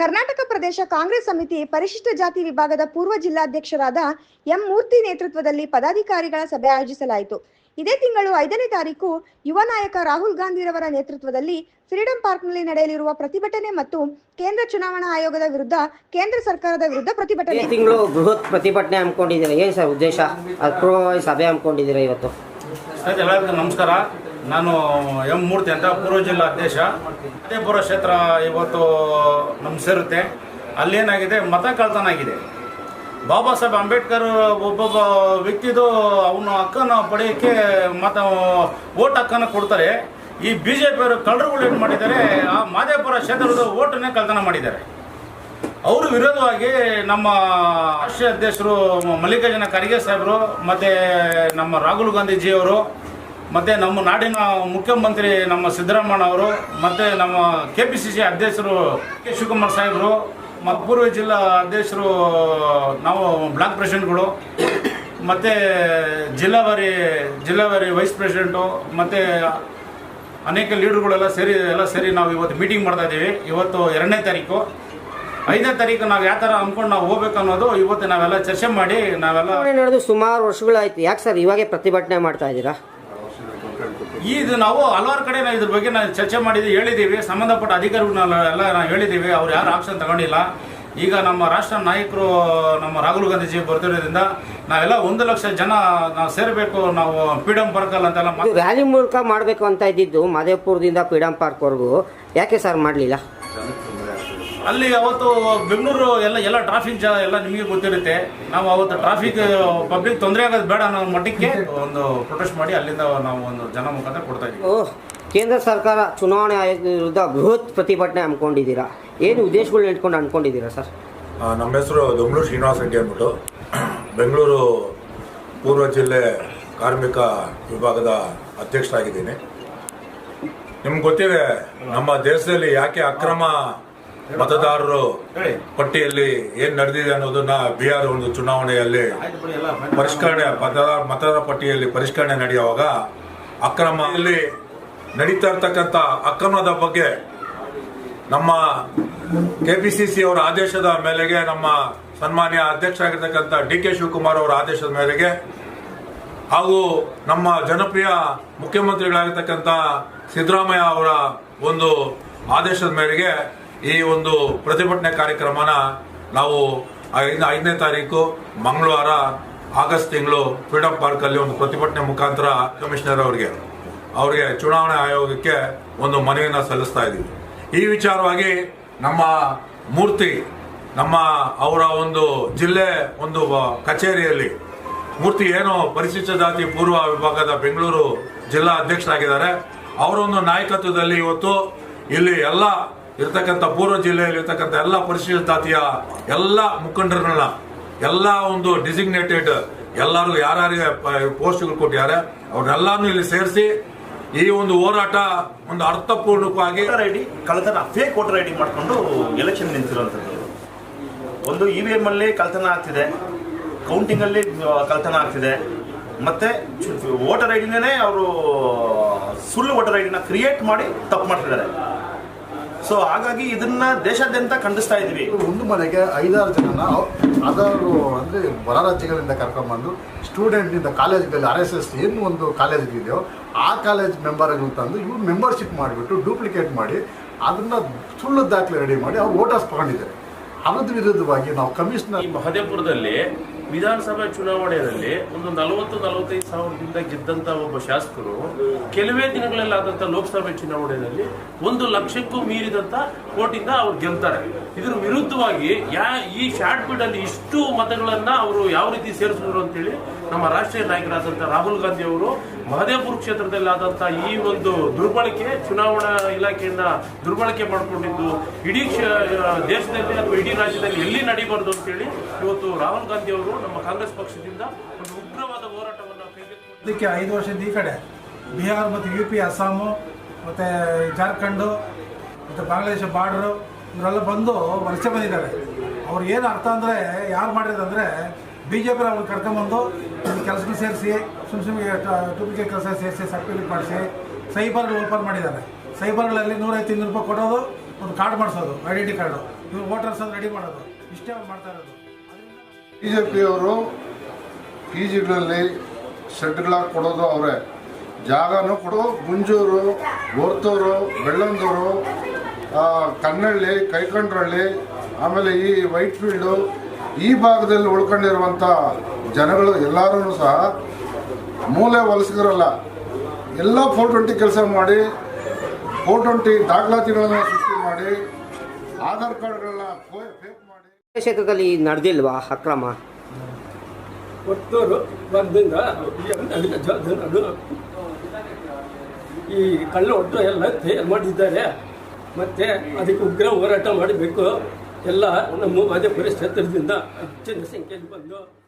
ಕರ್ನಾಟಕ ಪ್ರದೇಶ ಕಾಂಗ್ರೆಸ್ ಸಮಿತಿ ಪರಿಶಿಷ್ಟ ಜಾತಿ ವಿಭಾಗದ ಪೂರ್ವ ಜಿಲ್ಲಾಧ್ಯಕ್ಷರಾದ ಎಂ ಮೂರ್ತಿ ನೇತೃತ್ವದಲ್ಲಿ ಪದಾಧಿಕಾರಿಗಳ ಸಭೆ ಆಯೋಜಿಸಲಾಯಿತು. ಇದೇ ತಿಂಗಳು ಐದನೇ ತಾರೀಕು ಯುವ ನಾಯಕ ರಾಹುಲ್ ಗಾಂಧಿರವರ ನೇತೃತ್ವದಲ್ಲಿ ಫ್ರೀಡಂ ಪಾರ್ಕ್ನಲ್ಲಿ ನಡೆಯಲಿರುವ ಪ್ರತಿಭಟನೆ ಮತ್ತು ಕೇಂದ್ರ ಚುನಾವಣಾ ಆಯೋಗದ ವಿರುದ್ಧ ಕೇಂದ್ರ ಸರ್ಕಾರದ ವಿರುದ್ಧ ಪ್ರತಿಭಟನೆ. ತಿಂಗಳು ಬೃಹತ್ ಪ್ರತಿಭಟನೆ ಹಮ್ಮಿಕೊಂಡಿದ್ದೀರಾ ಏನು ಸರ್ ಉದ್ದೇಶ? ಸಭೆ ಹಮ್ಮಿಕೊಂಡಿದ್ದೀರಾ ಇವತ್ತು? ನಮಸ್ಕಾರ. ನಾನು ಎಂ ಮೂರ್ತಿ ಅಂತ ಪೂರ್ವ ಜಿಲ್ಲಾ ಅಧ್ಯಕ್ಷ. ಫತೇಪುರ ಕ್ಷೇತ್ರ ಇವತ್ತು ನಮ್ಮ ಸೇರುತ್ತೆ. ಅಲ್ಲೇನಾಗಿದೆ ಮತ ಕಳ್ತನ ಆಗಿದೆ. ಬಾಬಾ ಸಾಹೇಬ್ ಅಂಬೇಡ್ಕರ್ ಒಬ್ಬೊಬ್ಬ ವ್ಯಕ್ತಿದು ಅವನ ಹಕ್ಕನ್ನು ಪಡೆಯೋಕ್ಕೆ ಮತ ಓಟ್ ಹಕ್ಕನ್ನು ಕೊಡ್ತಾರೆ. ಈ ಬಿ ಜೆ ಪಿಯವರು ಕಳ್ಳರುಗಳು ಏನು ಮಾಡಿದ್ದಾರೆ? ಆ ಮಾದೇಪುರ ಕ್ಷೇತ್ರದ ಓಟನ್ನೇ ಕಳ್ತನ ಮಾಡಿದ್ದಾರೆ. ಅವರು ವಿರೋಧವಾಗಿ ನಮ್ಮ ರಾಷ್ಟ್ರೀಯ ಅಧ್ಯಕ್ಷರು ಮಲ್ಲಿಕಾರ್ಜುನ ಖರ್ಗೆ ಸಾಹೇಬರು, ಮತ್ತು ನಮ್ಮ ರಾಹುಲ್ ಗಾಂಧೀಜಿಯವರು ಮತ್ತು ನಮ್ಮ ನಾಡಿನ ಮುಖ್ಯಮಂತ್ರಿ ನಮ್ಮ ಸಿದ್ದರಾಮಯ್ಯ ಅವರು, ಮತ್ತು ನಮ್ಮ ಕೆ ಪಿ ಸಿ ಸಿ ಅಧ್ಯಕ್ಷರು ಕೆ ಶಿವಕುಮಾರ್ ಸಾಹೇಬರು, ಮತ್ತು ಪೂರ್ವ ಜಿಲ್ಲಾ ಅಧ್ಯಕ್ಷರು ನಾವು ಬ್ಲಾಕ್ ಪ್ರೆಸಿಡೆಂಟ್ಗಳು, ಮತ್ತು ಜಿಲ್ಲಾವಾರಿ ಜಿಲ್ಲಾವಾರಿ ವೈಸ್ ಪ್ರೆಸಿಡೆಂಟು, ಮತ್ತು ಅನೇಕ ಲೀಡರ್ಗಳೆಲ್ಲ ಸೇರಿ, ಎಲ್ಲ ಸೇರಿ ನಾವು ಇವತ್ತು ಮೀಟಿಂಗ್ ಮಾಡ್ತಾ ಇದ್ದೀವಿ. ಇವತ್ತು ಎರಡನೇ ತಾರೀಕು. ಐದನೇ ತಾರೀಕು ನಾವು ಯಾವ ಥರ ಅಂದ್ಕೊಂಡು ನಾವು ಹೋಗ್ಬೇಕು ಅನ್ನೋದು ಇವತ್ತು ನಾವೆಲ್ಲ ಚರ್ಚೆ ಮಾಡಿ, ನಾವೆಲ್ಲ ನಡೆದು ಸುಮಾರು ವರ್ಷಗಳಾಯ್ತು. ಯಾಕೆ ಸರ್ ಇವಾಗೆ ಪ್ರತಿಭಟನೆ ಮಾಡ್ತಾ ಇದ್ದೀರಾ? ಇದು ನಾವು ಹಲವಾರು ಕಡೆ ನಾವು ಇದ್ರ ಬಗ್ಗೆ ನಾವು ಚರ್ಚೆ ಮಾಡಿದ್ದೀವಿ ಹೇಳಿದ್ದೀವಿ ಸಂಬಂಧಪಟ್ಟ ಅಧಿಕಾರಿಗಳನ್ನ ಎಲ್ಲ ನಾವು ಹೇಳಿದ್ದೀವಿ ಅವ್ರು ಯಾರು ಆಕ್ಷನ್ ತಗೊಂಡಿಲ್ಲ. ಈಗ ನಮ್ಮ ರಾಷ್ಟ್ರ ನಾಯಕರು, ನಮ್ಮ ರಾಹುಲ್ ಗಾಂಧೀಜಿ ಬರ್ತಿರೋದ್ರಿಂದ ನಾವೆಲ್ಲ ಒಂದು ಲಕ್ಷ ಜನ ನಾವು ಸೇರಬೇಕು. ನಾವು ಫ್ರೀಡಂ ಪಾರ್ಕಲ್ಲಿ ಅಂತೆಲ್ಲ ರ್ಯಾಲಿ ಮೂಲಕ ಮಾಡಬೇಕು ಅಂತ ಇದ್ದಿದ್ದು ಮಾದೇಪುರದಿಂದ ಫ್ರೀಡಂ ಪಾರ್ಕ್ವರೆಗೂ ಯಾಕೆ ಸರ್ ಮಾಡಲಿಲ್ಲ? ಅಲ್ಲಿ ಅವತ್ತು ಬೆಂಗಳೂರು ಎಲ್ಲ ಎಲ್ಲ ಟ್ರಾಫಿಕ್ ಜಾ ಎಲ್ಲ ನಿಮಗೆ ಗೊತ್ತಿರುತ್ತೆ. ನಾವು ಅವತ್ತು ಟ್ರಾಫಿಕ್ ಪಬ್ಲಿಕ್ ತೊಂದರೆ ಆಗೋದು ಬೇಡ ಅನ್ನೋ ಮಟ್ಟಕ್ಕೆ ಒಂದು ಪ್ರೊಟೆಸ್ಟ್ ಮಾಡಿ ಅಲ್ಲಿಂದ ನಾವು ಒಂದು ಜನ ಮುಖಾಂತರ ಕೊಡ್ತಾ ಇದ್ದೀವಿ. ಓಹ್ ಕೇಂದ್ರ ಸರ್ಕಾರ ಚುನಾವಣೆ ಆಯೋಗದ ವಿರುದ್ಧ ಬೃಹತ್ ಪ್ರತಿಭಟನೆ ಹಮ್ಮಿಕೊಂಡಿದ್ದೀರಾ? ಏನು ಉದ್ದೇಶಗಳನ್ನ ಇಟ್ಕೊಂಡು ಅನ್ಕೊಂಡಿದ್ದೀರಾ ಸರ್? ನಮ್ಮ ಹೆಸರು ದೊಂಗಳೂರು ಶ್ರೀನಿವಾಸ ರೆಡ್ಡಿ ಅಂದ್ಬಿಟ್ಟು ಬೆಂಗಳೂರು ಪೂರ್ವ ಜಿಲ್ಲೆ ಕಾರ್ಮಿಕ ವಿಭಾಗದ ಅಧ್ಯಕ್ಷರಾಗಿದ್ದೀನಿ. ನಿಮ್ಗೆ ಗೊತ್ತಿದೆ ನಮ್ಮ ದೇಶದಲ್ಲಿ ಯಾಕೆ ಅಕ್ರಮ ಮತದಾರರು ಪಟ್ಟಿಯಲ್ಲಿ ಏನ್ ನಡೆದಿದೆ ಅನ್ನೋದನ್ನ ಬಿಹಾರ ಒಂದು ಚುನಾವಣೆಯಲ್ಲಿ ಪರಿಷ್ಕರಣೆ ಮತದಾರ ಮತದಾರ ಪಟ್ಟಿಯಲ್ಲಿ ಪರಿಷ್ಕರಣೆ ನಡೆಯುವಾಗ ಅಕ್ರಮ ಇಲ್ಲಿ ನಡೀತಾ ಇರ್ತಕ್ಕಂಥ ಅಕ್ರಮದ ಬಗ್ಗೆ ನಮ್ಮ ಕೆಪಿಸಿಸಿ ಅವರ ಆದೇಶದ ಮೇರೆಗೆ ನಮ್ಮ ಸನ್ಮಾನ್ಯ ಅಧ್ಯಕ್ಷ ಆಗಿರ್ತಕ್ಕಂಥ ಡಿ ಕೆ ಶಿವಕುಮಾರ್ ಅವರ ಆದೇಶದ ಮೇರೆಗೆ ಹಾಗೂ ನಮ್ಮ ಜನಪ್ರಿಯ ಮುಖ್ಯಮಂತ್ರಿಗಳಾಗಿರ್ತಕ್ಕಂಥ ಸಿದ್ದರಾಮಯ್ಯ ಅವರ ಒಂದು ಆದೇಶದ ಮೇರೆಗೆ ಈ ಒಂದು ಪ್ರತಿಭಟನೆ ಕಾರ್ಯಕ್ರಮನ ನಾವು ಐದು, ಐದನೇ ತಾರೀಕು, ಮಂಗಳವಾರ, ಆಗಸ್ಟ್ ತಿಂಗಳು ಫ್ರೀಡಮ್ ಪಾರ್ಕ್ ಅಲ್ಲಿ ಒಂದು ಪ್ರತಿಭಟನೆ ಮುಖಾಂತರ ಕಮಿಷನರ್ ಅವರಿಗೆ ಅವರಿಗೆ ಚುನಾವಣಾ ಆಯೋಗಕ್ಕೆ ಒಂದು ಮನವಿಯನ್ನು ಸಲ್ಲಿಸ್ತಾ ಇದ್ದೀವಿ. ಈ ವಿಚಾರವಾಗಿ ನಮ್ಮ ಮೂರ್ತಿ, ನಮ್ಮ ಅವರ ಒಂದು ಜಿಲ್ಲೆ ಒಂದು ಕಚೇರಿಯಲ್ಲಿ ಮೂರ್ತಿ ಏನು ಪರಿಶಿಷ್ಟ ಜಾತಿ ಪೂರ್ವ ವಿಭಾಗದ ಬೆಂಗಳೂರು ಜಿಲ್ಲಾ ಅಧ್ಯಕ್ಷರಾಗಿದ್ದಾರೆ, ಅವರೊಂದು ನಾಯಕತ್ವದಲ್ಲಿ ಇವತ್ತು ಇಲ್ಲಿ ಎಲ್ಲ ಇರ್ತಕ್ಕಂಥ ಪೂರ್ವ ಜಿಲ್ಲೆಯಲ್ಲಿ ಇರ್ತಕ್ಕಂಥ ಎಲ್ಲ ಪರಿಶೀಲ ಜಾತಿಯ ಎಲ್ಲ ಮುಖಂಡರನ್ನ ಎಲ್ಲ ಒಂದು ಡಿಸಿಗ್ನೇಟೆಡ್ ಎಲ್ಲರೂ ಯಾರ್ಯಾರಿಗೆ ಪೋಸ್ಟ್ಗಳು ಕೊಟ್ಟಿದ್ದಾರೆ, ಅವ್ರನ್ನೆಲ್ಲಾನು ಇಲ್ಲಿ ಸೇರಿಸಿ ಈ ಒಂದು ಹೋರಾಟ ಒಂದು ಅರ್ಥಪೂರ್ಣವಾಗಿ ವೋಟರ್ ಐ ಡಿ ಕಳ್ತನ ಫೇಕ್ ವೋಟರ್ ಐಡಿ ಮಾಡಿಕೊಂಡು ಎಲೆಕ್ಷನ್ ನಿಂತಿರುವಂಥದ್ದು ಒಂದು ಇ ವಿ ಎಂ ಅಲ್ಲಿ ಕಳ್ತನ ಆಗ್ತಿದೆ ಕೌಂಟಿಂಗ್ ಅಲ್ಲಿ ಕಳ್ತನ ಆಗ್ತಿದೆ. ಮತ್ತೆ ವೋಟರ್ ಐ ಡಿನೇ ಅವರು ಸುಳ್ಳು ವೋಟರ್ ಐ ಡಿನ ಕ್ರಿಯೇಟ್ ಮಾಡಿ ತಪ್ಪು ಮಾಡ್ತಿದ್ದಾರೆ. ಸೊ ಹಾಗಾಗಿ ಇದನ್ನ ದೇಶಾದ್ಯಂತ ಖಂಡಿಸ್ತಾ ಇದೀವಿ ಒಂದು ಮನೆಗೆ ಐದಾರು ಜನ ಅದರು ಅಂದರೆ ಹೊರ ರಾಜ್ಯಗಳಿಂದ ಕರ್ಕೊಂಡ್ಬಂದು ಸ್ಟೂಡೆಂಟ್ನಿಂದ ಕಾಲೇಜ್ಗಳಲ್ಲಿ ಆರ್ ಎಸ್ ಎಸ್ ಏನು ಒಂದು ಕಾಲೇಜ್ ಇದೆಯೋ ಆ ಕಾಲೇಜ್ ಮೆಂಬರ್ಗಳು ತಂದು ಇವ್ರು ಮೆಂಬರ್ಶಿಪ್ ಮಾಡಿಬಿಟ್ಟು ಡೂಪ್ಲಿಕೇಟ್ ಮಾಡಿ ಅದನ್ನು ಸುಳ್ಳು ದಾಖಲೆ ರೆಡಿ ಮಾಡಿ ಅವ್ರು ವೋಟರ್ಸ್ ತಗೊಂಡಿದ್ದಾರೆ. ಅದ್ರದ್ದು ವಿರುದ್ಧವಾಗಿ ನಾವು ಕಮಿಷನರ್ ಈ ಮಹದೇಪುರದಲ್ಲಿ ವಿಧಾನಸಭೆ ಚುನಾವಣೆಯಲ್ಲಿ ಒಂದು ನಲವತ್ತು, ನಲವತ್ತೈದು ಸಾವಿರದಿಂದ ಗೆದ್ದಂತ ಒಬ್ಬ ಶಾಸಕರು ಕೆಲವೇ ದಿನಗಳಲ್ಲಿ ಆದಂತ ಲೋಕಸಭೆ ಚುನಾವಣೆಯಲ್ಲಿ ಒಂದು ಲಕ್ಷಕ್ಕೂ ಮೀರಿದಂತ ಕೋಟಿಂದ ಅವ್ರು ಗೆಲ್ತಾರೆ. ಇದ್ರ ವಿರುದ್ಧವಾಗಿ ಯಾ ಈ ಶಾರ್ಟ್ ಬಿಡ್ ಅಲ್ಲಿ ಇಷ್ಟು ಮತಗಳನ್ನ ಅವರು ಯಾವ ರೀತಿ ಸೇರಿಸಿದ್ರು ಅಂತೇಳಿ ನಮ್ಮ ರಾಷ್ಟ್ರೀಯ ನಾಯಕರಾದಂಥ ರಾಹುಲ್ ಗಾಂಧಿ ಅವರು ಮಹದೇವಪುರ ಕ್ಷೇತ್ರದಲ್ಲಿ ಆದಂತಹ ಈ ಒಂದು ದುರ್ಬಳಕೆ ಚುನಾವಣಾ ಇಲಾಖೆಯನ್ನ ದುರ್ಬಳಕೆ ಮಾಡಿಕೊಂಡಿದ್ದು ಇಡೀ ದೇಶದಲ್ಲಿ ಅಥವಾ ಇಡೀ ರಾಜ್ಯದಲ್ಲಿ ಎಲ್ಲಿ ನಡೀಬಾರ್ದು ಅಂತೇಳಿ ಇವತ್ತು ರಾಹುಲ್ ಗಾಂಧಿ ಅವರು ನಮ್ಮ ಕಾಂಗ್ರೆಸ್ ಪಕ್ಷದಿಂದ ಒಂದು ಉಗ್ರವಾದ ಹೋರಾಟವನ್ನು ಇದಕ್ಕೆ ಐದು ವರ್ಷದ ಈ ಕಡೆ. ಬಿಹಾರ ಮತ್ತು ಯು ಪಿ ಅಸ್ಸಾಮು ಮತ್ತು ಜಾರ್ಖಂಡು, ಮತ್ತು ಬಾಂಗ್ಲಾದೇಶ ಬಾರ್ಡ್ರು, ಇವರೆಲ್ಲ ಬಂದು ವಲಸೆ ಬಂದಿದ್ದಾರೆ. ಅವ್ರು ಏನು ಅರ್ಥ ಅಂದರೆ, ಯಾರು ಮಾಡಿರೋದಂದರೆ ಬಿ ಜೆ ಪಿ ಕರ್ಕೊಂಬಂದು ಕೆಲಸಕ್ಕೆ ಸೇರಿಸಿ ಸುಮ್ಮ ಸುಮ್ಮನೆ ಡೂಪ್ಲಿಕೇಟ್ ಕೆಲಸ ಸೇರಿಸಿ, ಸರ್ಟಿಫಿಕೇಟ್ ಮಾಡಿಸಿ, ಸೈಬರ್ಗಳು ಓಪನ್ ಮಾಡಿದ್ದಾರೆ. ಸೈಬರ್ಗಳಲ್ಲಿ ನೂರೈವತ್ತು ಇನ್ನೂರು ರೂಪಾಯಿ ಕೊಡೋದು, ಒಂದು ಕಾರ್ಡ್ ಮಾಡಿಸೋದು, ಐಡೆಂಟಿ ಕಾರ್ಡು. ಇವ್ರು ವೋಟರ್ಸ್ ಅದು ರೆಡಿ ಮಾಡೋದು. ಇಷ್ಟೇ ಅವ್ರು ಮಾಡ್ತಾ ಇರೋದು. ಬಿ ಜೆ ಪಿಯವರು ಪಿ ಜಿಗಳಲ್ಲಿ ಶೆಡ್ಗಳಾಗಿ ಕೊಡೋದು ಅವರೇ. ಜಾಗನೂ ಕೊಡು ಗುಂಜೂರು ಗೋರ್ತೂರು ಬೆಳ್ಳಂದೂರು ಕನ್ನಳ್ಳಿ ಕೈಕಂಡ್ರಳ್ಳಿ, ಆಮೇಲೆ ಈ ವೈಟ್ ಫೀಲ್ಡು ಈ ಭಾಗದಲ್ಲಿ ಉಳ್ಕೊಂಡಿರುವಂಥ ಜನಗಳು ಎಲ್ಲರೂ ಸಹ ಮೂಲೆ ವಲಸಿಗರಲ್ಲ ಎಲ್ಲ ಫೋರ್ ಟ್ವೆಂಟಿ ಕೆಲಸ ಮಾಡಿ ಫೋರ್ ಟ್ವೆಂಟಿ ದಾಖಲಾತಿಗಳನ್ನು ಸೃಷ್ಟಿ ಮಾಡಿ ಆಧಾರ್ ಕಾರ್ಡ್ಗಳನ್ನ ಫೇಕ್ ಮಾಡಿ. ಕ್ಷೇತ್ರದಲ್ಲಿ ನಡೆದಿಲ್ವಾ ಅಕ್ರಮ? ಒಟ್ಟೂರು ಬಂದಿಂದ ಅದು ಈ ಕಳ್ಳ ಒಟ್ಟು ಎಲ್ಲ ತಯಾರು ಮಾಡಿದ್ದಾರೆ. ಮತ್ತೆ ಅದಕ್ಕೆ ಉಗ್ರ ಹೋರಾಟ ಮಾಡಬೇಕು. ಎಲ್ಲ ನಮ್ಮ ಮಾಧ್ಯಮ ಕ್ಷೇತ್ರದಿಂದ ಹೆಚ್ಚಿನ ಸಂಖ್ಯೆಯಲ್ಲಿ ಬಂದು